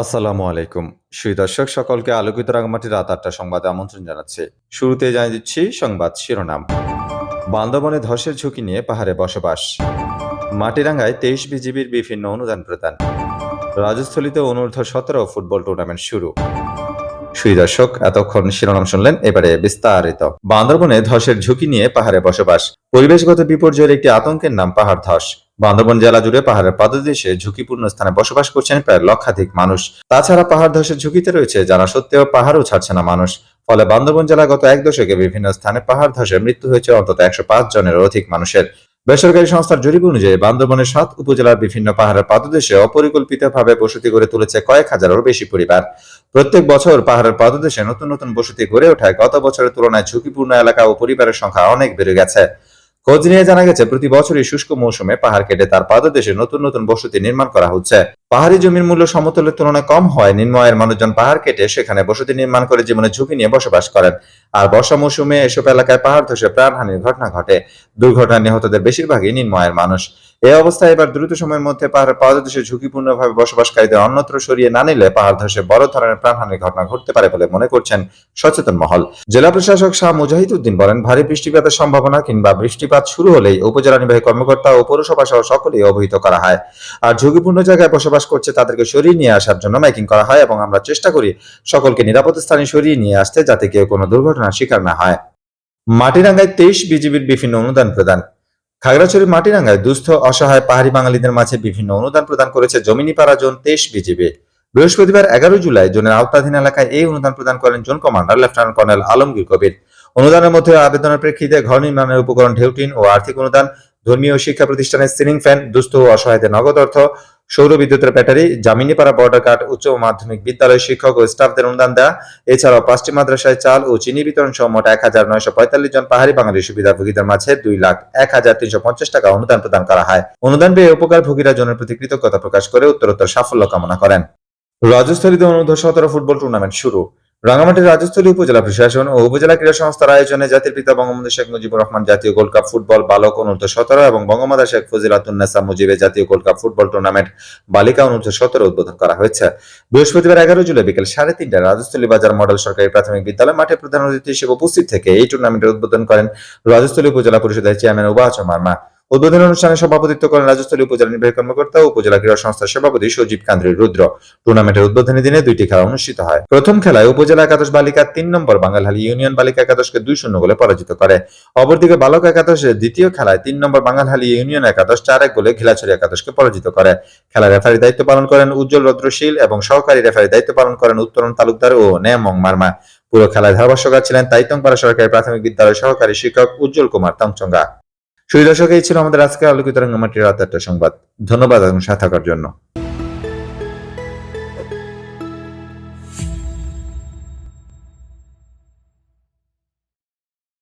আসসালামু আলাইকুম। সুই দর্শক, সকলকে আলোকিত রাঙামাটি রাত আটটা সংবাদে আমন্ত্রণ জানাচ্ছে। শুরুতে জানিয়ে দিচ্ছি সংবাদ শিরোনাম। বান্দরবনে ধসের ঝুঁকি নিয়ে পাহাড়ে বসবাস। মাটিরাঙ্গায় তেইশ বিজিবির বিভিন্ন অনুদান প্রদান। রাজস্থলীতে অনূর্ধ্ব সতেরো ফুটবল টুর্নামেন্ট শুরু। সুই দর্শক, এতক্ষণ শিরোনাম শুনলেন, এবারে বিস্তারিত। বান্দরবনে ধসের ঝুঁকি নিয়ে পাহাড়ে বসবাস। পরিবেশগত বিপর্যয়ের একটি আতঙ্কের নাম পাহাড় ধস। বান্দরবন জেলা জুড়ে পাহাড়ের পাদদেশে ঝুঁকিপূর্ণ স্থানে বসবাস করছেন প্রায় লক্ষাধিক মানুষ। তাছাড়া পাহাড় ধসের ঝুঁকিতে রয়েছে জানা সত্ত্বেও পাহাড়ও ছাড়ছে না মানুষ। ফলে বান্দরবন জেলা গত এক দশকে বিভিন্ন স্থানে পাহাড় ধসে মৃত্যু হয়েছে অন্তত একশো পাঁচ জনের অধিক মানুষের। বেসরকারি সংস্থার জরিপ অনুযায়ী বান্দরবনের সাত উপজেলার বিভিন্ন পাহাড়ের পাদদেশে অপরিকল্পিতভাবে বসতি গড়ে তুলেছে কয়েক হাজারেরও বেশি পরিবার। প্রত্যেক বছর পাহাড়ের পাদদেশে নতুন নতুন বসতি গড়ে ওঠায় গত বছরের তুলনায় ঝুঁকিপূর্ণ এলাকা ও পরিবারের সংখ্যা অনেক বেড়ে গেছে। খোঁজ নিয়ে জানা গেছে, প্রতি বছরই শুষ্ক মৌসুমে পাহাড় কেটে তার পাদদেশে নতুন নতুন বসতি নির্মাণ করা হচ্ছে। পাহাড়ি জমির মূল্য সমতলের তুলনায় কম হয়। নিম্নয়ের মানুষজন পাহাড় কেটে সেখানে বসতি নির্মাণ করে জীবনের ঝুঁকি নিয়ে বসবাস করেন। আর বর্ষা মৌসুমে এসব এলাকায় পাহাড় ধসে প্রাণহানির ঘটনা ঘটে। দুর্ঘটনায় নিহতদের বেশিরভাগই নিম্নয়ের মানুষ। এই অবস্থায় এবার দ্রুত সময়ের মধ্যে পাহাড়ের পাদদেশে ঝুঁকিপূর্ণভাবে বসবাসকারীদের অন্যত্র সরিয়ে না নিলে পাহাড় ধসে বড় ধরনের প্রাণহানির ঘটনা ঘটতে পারে বলে মনে করছেন সচেতন মহল। জেলা প্রশাসক শাহ মুজাহিদ উদ্দিন বলেন, ভারী বৃষ্টিপাতের সম্ভাবনা কিংবা বৃষ্টিপাত শুরু হলেই উপজেলা নির্বাহী কর্মকর্তা ও পৌরসভা সহ সকলেই অবহিত করা হয়। আর ঝুঁকিপূর্ণ জায়গায় বসবাস করছে, তাদেরকে সরিয়ে নিয়ে আসার জন্য মাইকিং করা হয় এবং আমরা চেষ্টা করি সকলকে নিরাপদ স্থানে সরিয়ে নিয়ে আসতে যাতে কেউ কোনো দুর্ঘটনার শিকার না হয়। মাটিরাঙ্গায় তেইশ বিজিবির বিভিন্ন অনুদান প্রদান। খাগড়াছড়ির মাটিরাঙ্গায় দুস্থ, অসহায়, পাহাড়ি বাঙালিদের মাঝে বিভিন্ন অনুদান প্রদান করেছে জমিনিপাড়া জোন তেইশ বিজিবি। বৃহস্পতিবার এগারো জুলাই জোনের আওতাধীন এলাকায় এই অনুদান প্রদান করেন zone commander lieutenant colonel Alamgir Kabir. অনুদানের মধ্যে আবেদনের প্রেক্ষিতে ঘর নির্মাণের উপকরণ ঢেউটিন ও আর্থিক অনুদান, ধর্মীয় শিক্ষা প্রতিষ্ঠানের সিলিং ফ্যান, দুস্থ ও অসহায়দের নগদ অর্থ সৌর বিদ্যুতের ব্যাটারি জামিনীপাড়া বর্ডার কার্ড উচ্চ মাধ্যমিক বিদ্যালয় শিক্ষক ও স্টাফদের অনুদান দেওয়া এছাড়াও পাঁচটি মাদ্রাসায় চাল ও চিনি বিতরণ সহ মোট এক হাজার নয়শো পঁয়তাল্লিশ জন পাহাড়ি বাঙালি সুবিধাভোগীদের মাঝে দুই লাখ এক হাজার তিনশো পঞ্চাশ টাকা অনুদান প্রদান করা হয়। অনুদান পেয়ে উপকার ভোগীরা জনের প্রতি কৃতজ্ঞতা প্রকাশ করে উত্তরোত্তর সাফল্য কামনা করেন। রাজস্থলীতে অনুদ্ধ সতেরো ফুটবল টুর্নামেন্ট শুরু। রাঙামাটির রাজস্থলী উপজেলা প্রশাসন ও উপজেলা ক্রীড়া সংস্থার আয়োজনে জাতির পিতা বঙ্গবন্ধু শেখ মুজিবুর রহমান জাতীয় গোল্ড কাপ ফুটবল বালক অনূর্ধ্ব সতেরো এবং বঙ্গমাতা শেখ ফজিলাতুন্নেসা মুজিবের জাতীয় গোল্ড কাপ ফুটবল টুর্নামেন্ট বালিকা অনূর্ধ্ব সতেরো উদ্বোধন করা হয়েছে। বৃহস্পতিবার এগারো জুলাই বিকেল সাড়ে তিনটায় রাজস্থলী বাজার মডেল সরকারি প্রাথমিক বিদ্যালয় মাঠে প্রধান অতিথি হিসেবে উপস্থিত থেকে এই টুর্নামেন্টের উদ্বোধন করেন রাজস্থলী উপজেলা পরিষদের চেয়ারম্যান উবাচ মার্মা। উদ্বোধনী অনুষ্ঠানে সভাপতিত্ব করেন রাজস্থলী উপজেলা নির্বাহী কর্মকর্তা ও উপজেলা ক্রীড়া সংস্থার সভাপতি সজীব কান্দ্রী রুদ্র। টুর্নামেন্টের উদ্বোধনী দিনে দুইটি খেলা অনুষ্ঠিত হয়। প্রথম খেলায় উপজেলা একাদশ বালিকা তিন নম্বর বাঙালহালি ইউনিয়ন বালিকা একাদশকে দুই শূন্য গোলে পরাজিত করে। অপরদিকে বালক একাদশের দ্বিতীয় খেলায় তিন নম্বর বাঙালহালি ইউনিয়ন একাদশ চার এক গোলে ঘিলাছড়ি একাদশকে পরাজিত করে। খেলার রেফারি দায়িত্ব পালন করেন উজ্জ্বল রদ্রশীল এবং সহকারী রেফারি দায়িত্ব পালন করেন উত্তরণ তালুকদার ও নেমং মার্মা। পুরো খেলায় ধারাভাষ্যকার ছিলেন তাইতংপাড়া সরকারি প্রাথমিক বিদ্যালয়ের সহকারী শিক্ষক উজ্জ্বল কুমার তংচঙ্গা। সুই দর্শক এই ছিল আমাদের আজকে আলোকিত রঙ্গমাটির রাত সংবাদ। ধন্যবাদ এবং সাথে থাকার জন্য।